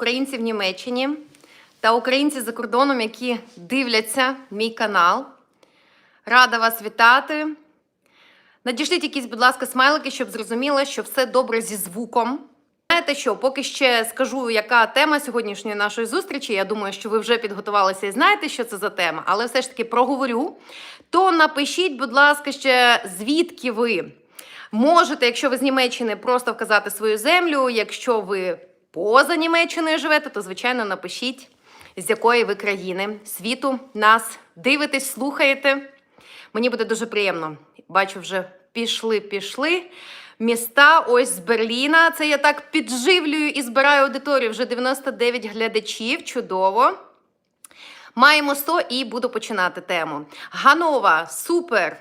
українці в Німеччині та українці за кордоном, які дивляться мій канал. Рада вас вітати. Надішліть якісь, будь ласка, смайлики, щоб зрозуміло, що все добре зі звуком. Знаєте що, поки ще скажу, яка тема сьогоднішньої нашої зустрічі. Я думаю, що ви вже підготувалися і знаєте, що це за тема, але все ж таки проговорю. То напишіть, будь ласка, ще звідки ви можете, якщо ви з Німеччини, просто вказати свою землю. Якщо ви поза Німеччиною живете, то звичайно напишіть, з якої ви країни світу нас дивитесь, слухаєте. Мені буде дуже приємно. Бачу, вже пішли, пішли. Міста, ось з Берліна. Це я так підживлюю і збираю аудиторію. Вже 99 глядачів. Чудово. Маємо 100 і буду починати тему. Ганова, супер.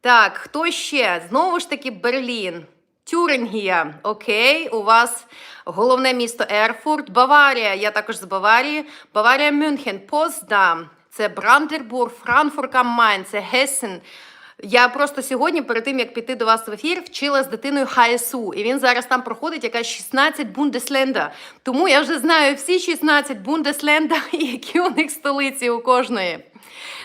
Так, хто ще? Знову ж таки, Берлін. Тюрингія, окей, у вас головне місто Ерфурт, Баварія, я також з Баварії, Баварія Мюнхен, Поздам, це Брандербург, Франкфурт Main, це Гессен. Я просто сьогодні, перед тим як піти до вас в ефір, вчила з дитиною ХСУ, і він зараз там проходить якась 16 Бундесленда. Тому я вже знаю всі 16 Бундесленда, які у них столиці у кожної.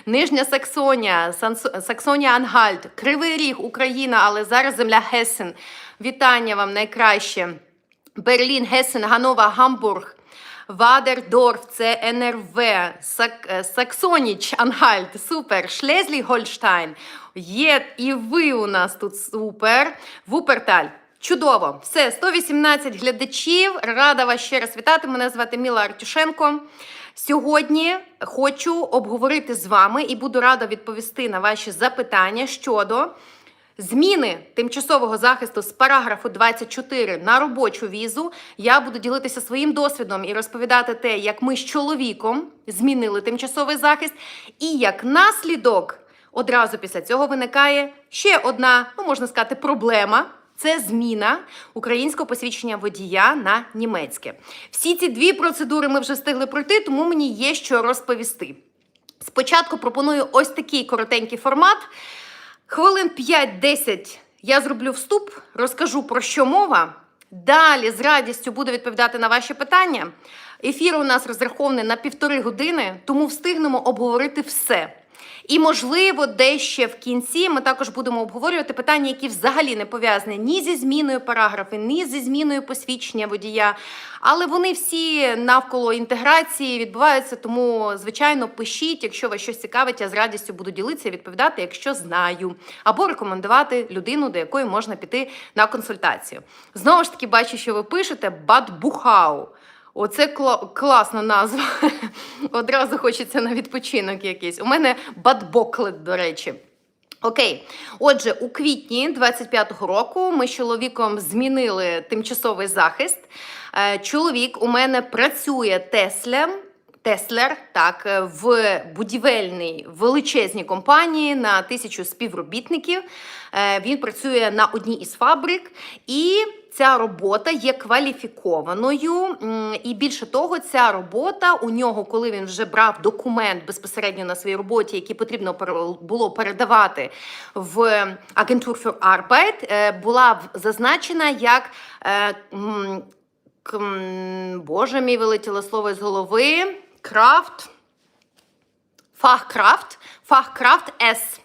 Нижня Саксонія, Саксонія Ангальт, Кривий Ріг, Україна, але зараз земля Гесен. Вітання вам найкраще. Берлін, Гесен, Ганова, Гамбург. Вадердорф, це НРВ, Сак, е, Саксоніч, Ангальт, супер, Шлезлі, Гольштайн. Є і ви у нас тут супер. Вуперталь. Чудово! Все, 118 глядачів. Рада вас ще раз вітати. Мене звати Міла Артюшенко. Сьогодні хочу обговорити з вами і буду рада відповісти на ваші запитання щодо зміни тимчасового захисту з параграфу 24 на робочу візу. Я буду ділитися своїм досвідом і розповідати те, як ми з чоловіком змінили тимчасовий захист, і як наслідок одразу після цього виникає ще одна, ну можна сказати, проблема. Це зміна українського посвідчення водія на німецьке. Всі ці дві процедури ми вже встигли пройти, тому мені є що розповісти. Спочатку пропоную ось такий коротенький формат. Хвилин 5-10 я зроблю вступ, розкажу про що мова. Далі з радістю буду відповідати на ваші питання. Ефір у нас розрахований на півтори години, тому встигнемо обговорити все. І, можливо, дещо в кінці ми також будемо обговорювати питання, які взагалі не пов'язані ні зі зміною параграфів, ні зі зміною посвідчення водія. Але вони всі навколо інтеграції відбуваються. Тому, звичайно, пишіть, якщо вас щось цікавить, я з радістю буду ділитися і відповідати, якщо знаю, або рекомендувати людину, до якої можна піти на консультацію. Знову ж таки, бачу, що ви пишете Бадбухау. Оце кла- класна назва. Одразу хочеться на відпочинок якийсь. У мене бадбоклет, до речі. Окей, отже, у квітні 25-го року ми з чоловіком змінили тимчасовий захист. Е, Чоловік у мене працює Теслем. Теслер, так, е, в будівельній величезній компанії на тисячу співробітників. Е, Він працює на одній із фабрик, і ця робота є кваліфікованою. І більше того, ця робота у нього, коли він вже брав документ безпосередньо на своїй роботі, який потрібно було передавати в агентур für Arbeit, була зазначена як е, Боже, мій вилетіло слово з голови. Крафт. Фахкрафт. Фахкрафт С.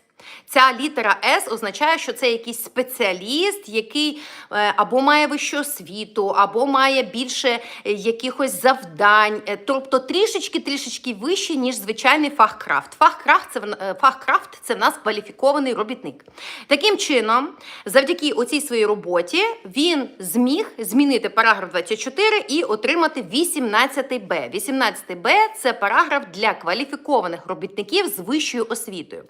Ця літера С означає, що це якийсь спеціаліст, який е, або має вищу освіту, або має більше е, якихось завдань, е, тобто трішечки-трішечки вище, ніж звичайний фахкрафт. Фахкрафт це, фахкрафт це в нас кваліфікований робітник. Таким чином, завдяки оцій своїй роботі, він зміг змінити параграф 24 і отримати 18Б. 18Б це параграф для кваліфікованих робітників з вищою освітою.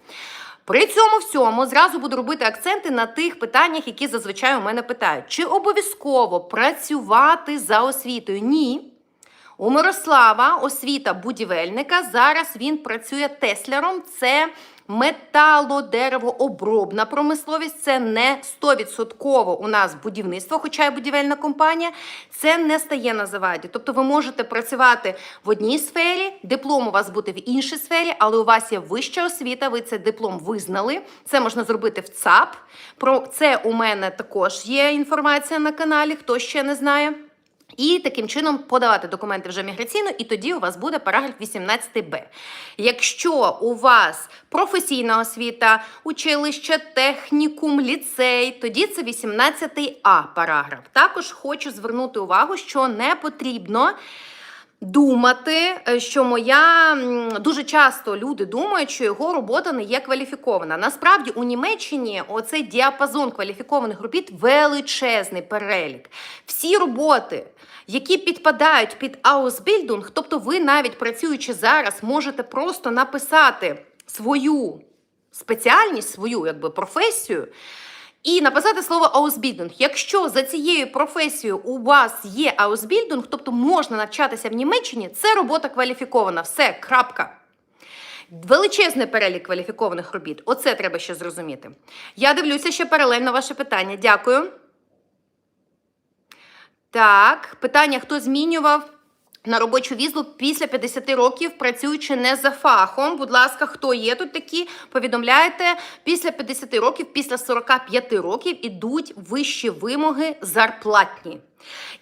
При цьому всьому зразу буду робити акценти на тих питаннях, які зазвичай у мене питають: чи обов'язково працювати за освітою? Ні. У Мирослава освіта будівельника. Зараз він працює тесляром. Це металодеревообробна промисловість. Це не 100% у нас будівництво, хоча й будівельна компанія. Це не стає на заваді. Тобто ви можете працювати в одній сфері, диплом у вас бути в іншій сфері, але у вас є вища освіта, ви цей диплом визнали. Це можна зробити в ЦАП. Про це у мене також є інформація на каналі, хто ще не знає. І таким чином подавати документи вже міграційно, і тоді у вас буде параграф 18б. Якщо у вас професійна освіта, училище, технікум, ліцей, тоді це 18а параграф. Також хочу звернути увагу, що не потрібно. Думати, е, що моя дуже часто люди думають, що його робота не є кваліфікована. Насправді у Німеччині оцей діапазон кваліфікованих робіт величезний перелік. Всі роботи, які підпадають під Ausbildung, тобто ви навіть працюючи зараз, можете просто написати свою спеціальність, свою якби професію. І написати слово Ausbildung. Якщо за цією професією у вас є Ausbildung, тобто можна навчатися в Німеччині, це робота кваліфікована. Все, крапка. Величезний перелік кваліфікованих робіт. Оце треба ще зрозуміти. Я дивлюся ще паралельно ваше питання. Дякую. Так, питання: хто змінював на робочу візу після 50 років, працюючи не за фахом? Будь ласка, хто є тут такі? Повідомляйте, після 50 років, після 45 років ідуть вищі вимоги зарплатні.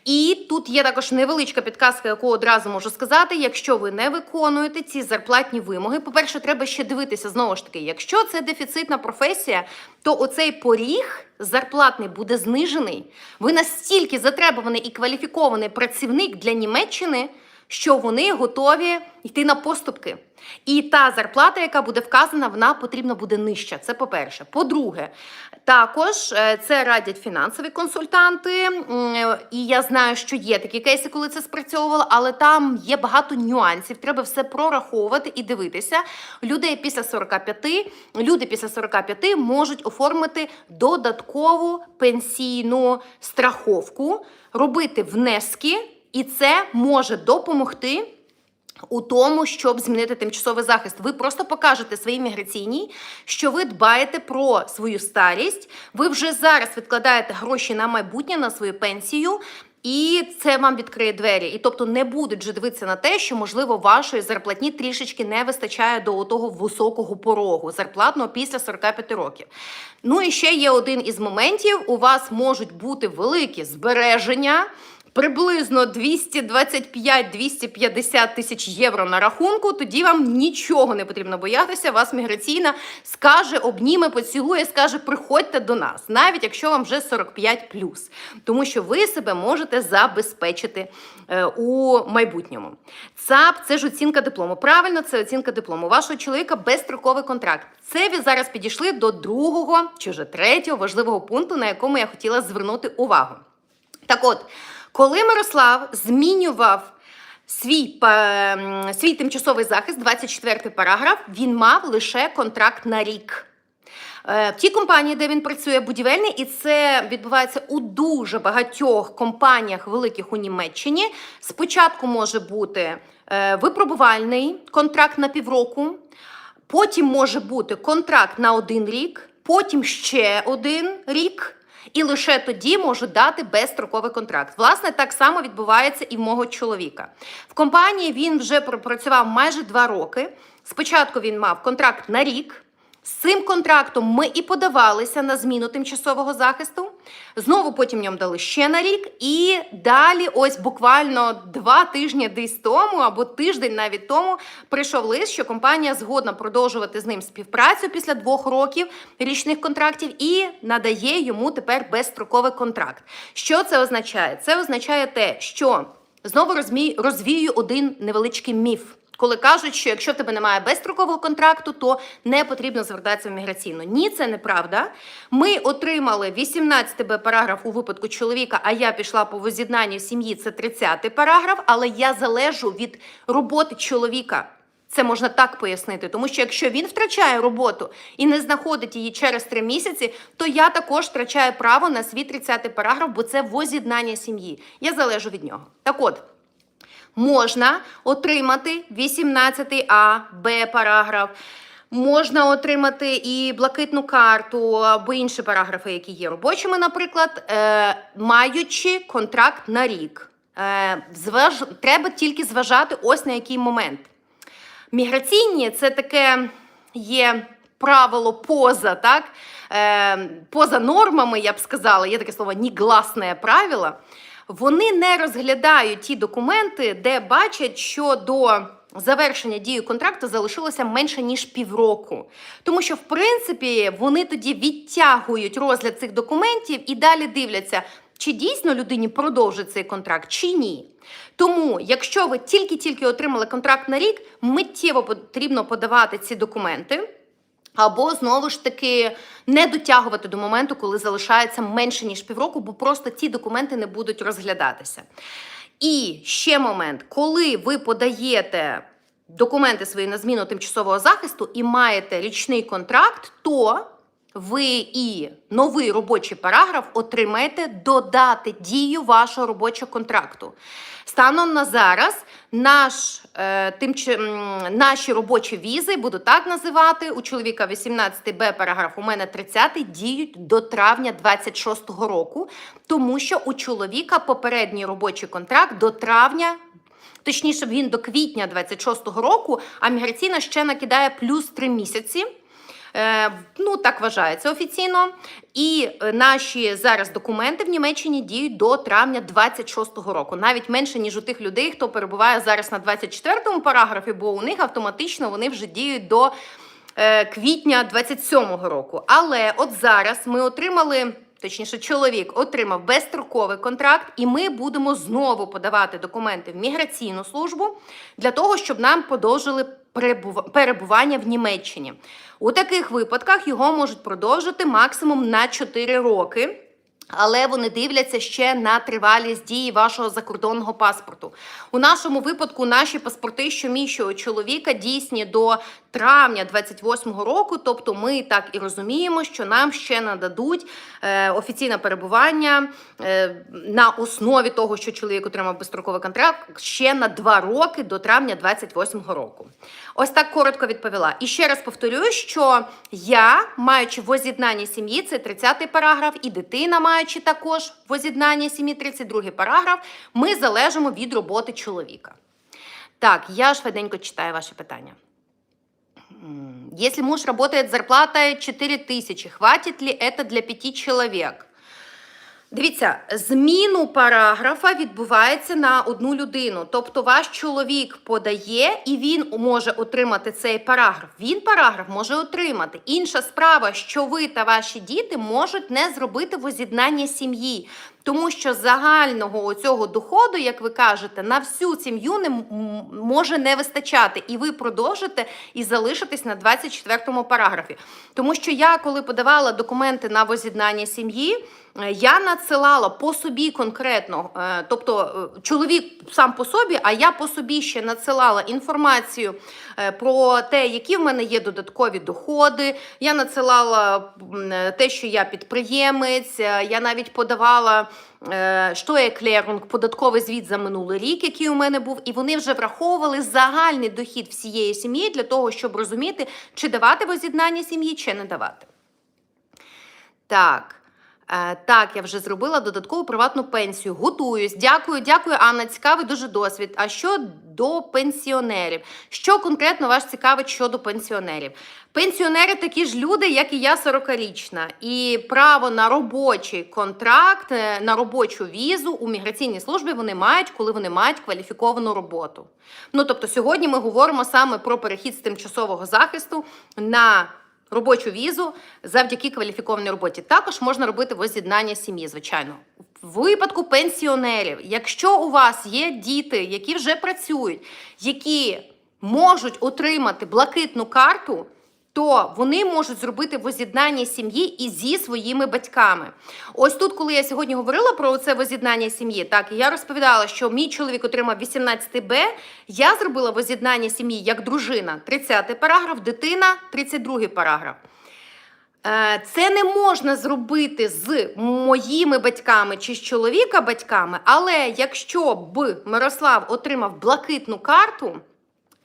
І тут є також невеличка підказка, яку одразу можу сказати. Якщо ви не виконуєте ці зарплатні вимоги, по-перше, треба ще дивитися знову ж таки, якщо це дефіцитна професія, то оцей поріг зарплатний буде знижений. Ви настільки затребуваний і кваліфікований працівник для Німеччини, що вони готові йти на поступки. І та зарплата, яка буде вказана, вона потрібно буде нижча. Це по-перше. По-друге, також е, це радять фінансові консультанти. І я знаю, що є такі кейси, коли це спрацьовувало, але там є багато нюансів. Треба все прораховувати і дивитися. Людей після 45, люди після 45 можуть оформити додаткову пенсійну страховку, робити внески, і це може допомогти у тому, щоб змінити тимчасовий захист. Ви просто покажете своїй міграційній, що ви дбаєте про свою старість, ви вже зараз відкладаєте гроші на майбутнє, на свою пенсію. І це вам відкриє двері. І тобто не будуть вже дивитися на те, що можливо вашої зарплатні трішечки не вистачає до того високого порогу зарплатного після 45 років. Ну і ще є один із моментів: у вас можуть бути великі збереження. Приблизно 225-250 тисяч євро на рахунку. Тоді вам нічого не потрібно боятися. Вас міграційна скаже, обніме, поцілує, скаже, приходьте до нас, навіть якщо вам вже 45 тому що ви себе можете забезпечити е, у майбутньому. ЦАП це ж оцінка диплому. Правильно, це оцінка диплому. Вашого чоловіка безстроковий контракт. Це ви зараз підійшли до другого чи вже третього важливого пункту, на якому я хотіла звернути увагу. Так от, коли Мирослав змінював свій, свій тимчасовий захист, 24 параграф, він мав лише контракт на рік. Е, В тій компанії, де він працює, будівельний, і це відбувається у дуже багатьох компаніях великих у Німеччині. Спочатку може бути е, випробувальний контракт на півроку, потім може бути контракт на один рік, потім ще один рік. І лише тоді можу дати безстроковий контракт. Власне, так само відбувається і в мого чоловіка. В компанії він вже пропрацював майже два роки. Спочатку він мав контракт на рік. З цим контрактом ми і подавалися на зміну тимчасового захисту. Знову потім ньому дали ще на рік. І далі, ось буквально два тижні десь тому, або тиждень навіть тому, прийшов лист, що компанія згодна продовжувати з ним співпрацю після двох років річних контрактів і надає йому тепер безстроковий контракт. Що це означає? Це означає те, що знову розвію один невеличкий міф. Коли кажуть, що якщо в тебе немає безстрокового контракту, то не потрібно звертатися в міграційну. Ні, це неправда. Ми отримали 18 Б параграф у випадку чоловіка, а я пішла по воз'єднанню сім'ї. Це 30 параграф, але я залежу від роботи чоловіка. Це можна так пояснити, тому що якщо він втрачає роботу і не знаходить її через три місяці, то я також втрачаю право на свій 30 параграф, бо це воз'єднання сім'ї. Я залежу від нього. Так от можна отримати 18а Б параграф. Можна отримати і блакитну карту або інші параграфи, які є робочими, наприклад, е, маючи контракт на рік. Е, зваж... Треба тільки зважати ось на який момент. Міграційні це таке є правило поза, так? Е, поза нормами, я б сказала, є таке слово негласне правило. Вони не розглядають ті документи, де бачать, що до завершення дії контракту залишилося менше ніж півроку. Тому що, в принципі, вони тоді відтягують розгляд цих документів і далі дивляться, чи дійсно людині продовжить цей контракт, чи ні. Тому, якщо ви тільки-тільки отримали контракт на рік, миттєво потрібно подавати ці документи. Або знову ж таки не дотягувати до моменту, коли залишається менше ніж півроку, бо просто ті документи не будуть розглядатися. І ще момент, коли ви подаєте документи свої на зміну тимчасового захисту і маєте річний контракт, то ви і новий робочий параграф отримаєте додати дію вашого робочого контракту. Станом на зараз наш, е, тим, чи- наші робочі візи, буду так називати, у чоловіка 18Б параграф, у мене 30 діють до травня 26-го року, тому що у чоловіка попередній робочий контракт до травня Точніше, він до квітня 26-го року, а міграційна ще накидає плюс 3 місяці. Е, ну, так вважається офіційно. І е, наші зараз документи в Німеччині діють до травня 26-го року, навіть менше, ніж у тих людей, хто перебуває зараз на 24-му параграфі, бо у них автоматично вони вже діють до е, квітня 27-го року. Але от зараз ми отримали. Точніше, чоловік отримав безстроковий контракт, і ми будемо знову подавати документи в міграційну службу для того, щоб нам подовжили перебува- перебування в Німеччині. У таких випадках його можуть продовжити максимум на 4 роки. Але вони дивляться ще на тривалість дії вашого закордонного паспорту. У нашому випадку наші паспорти, що мій, чоловіка, дійсні до травня 28-го року. Тобто, ми так і розуміємо, що нам ще нададуть е, офіційне перебування е, на основі того, що чоловік отримав безстроковий контракт ще на 2 роки до травня 28-го року. Ось так коротко відповіла. І ще раз повторюю, що я, маючи воз'єднання сім'ї, це 30-й параграф, і дитина, маючи також воз'єднання сім'ї, 32-й параграф, ми залежимо від роботи чоловіка. Так, я швиденько читаю ваші питання. Якщо муж работает з зарплатой 4 тысячи, хватит ли это для пяти человек? Дивіться, зміну параграфа відбувається на одну людину. Тобто ваш чоловік подає і він може отримати цей параграф. Він параграф може отримати. Інша справа, що ви та ваші діти можуть не зробити воз'єднання сім'ї. Тому що загального оцього доходу, як ви кажете, на всю сім'ю не може не вистачати, і ви продовжите і залишитесь на 24 параграфі. Тому що я, коли подавала документи на воз'єднання сім'ї, я надсилала по собі конкретно, е, тобто е, чоловік сам по собі, а я по собі ще надсилала інформацію е, про те, які в мене є додаткові доходи. Я надсилала е, те, що я підприємець. е, Я навіть подавала е, що є клерунг, податковий звіт за минулий рік, який у мене був, і вони вже враховували загальний дохід всієї сім'ї для того, щоб розуміти, чи давати воз'єднання сім'ї, чи не давати. Так. Е, Так, я вже зробила додаткову приватну пенсію. Готуюсь. Дякую, дякую, Анна. Цікавий дуже досвід. А що до пенсіонерів? Що конкретно вас цікавить щодо пенсіонерів? Пенсіонери такі ж люди, як і я, 40-річна. І право на робочий контракт, е, на робочу візу у міграційній службі вони мають, коли вони мають кваліфіковану роботу. Ну тобто, сьогодні ми говоримо саме про перехід з тимчасового захисту на робочу візу завдяки кваліфікованій роботі. Також можна робити воз'єднання сім'ї, звичайно. В випадку пенсіонерів, якщо у вас є діти, які вже працюють, які можуть отримати блакитну карту, то вони можуть зробити воз'єднання сім'ї і зі своїми батьками. Ось тут, коли я сьогодні говорила про це воз'єднання сім'ї, так я розповідала, що мій чоловік отримав 18 Б. Я зробила воз'єднання сім'ї як дружина, 30 параграф, дитина, 32 параграф. Е, Це не можна зробити з моїми батьками чи з чоловіка батьками, але якщо б Мирослав отримав блакитну карту,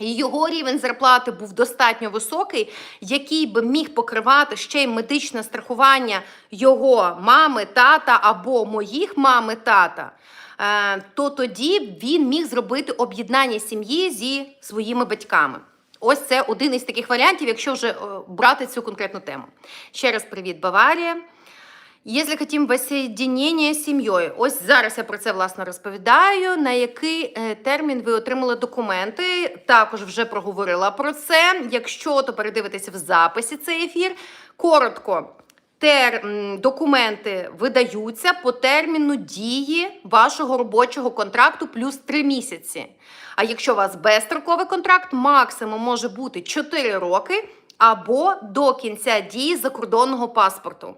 і його рівень зарплати був достатньо високий, який би міг покривати ще й медичне страхування його мами, тата або моїх мами, тата. е, То тоді він міг зробити об'єднання сім'ї зі своїми батьками. Ось це один із таких варіантів, якщо вже е, брати цю конкретну тему. Ще раз привіт, Баварія. Якщо хотім воссоединення з сім'єю, ось зараз я про це власне розповідаю. На який е, термін ви отримали документи? Також вже проговорила про це. Якщо то передивитися в записі цей ефір, коротко. Тер, документи видаються по терміну дії вашого робочого контракту плюс 3 місяці. А якщо у вас безстроковий контракт, максимум може бути 4 роки або до кінця дії закордонного паспорту.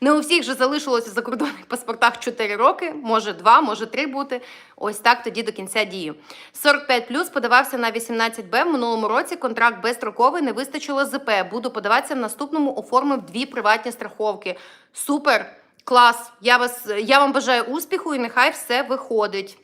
Не у всіх же залишилося в закордонних паспортах 4 роки, може 2, може 3 бути. Ось так тоді до кінця дії. 45 плюс подавався на 18Б. В минулому році контракт безстроковий, не вистачило ЗП. Буду подаватися в наступному, оформив дві приватні страховки. Супер! Клас! Я, вас, я вам бажаю успіху і нехай все виходить.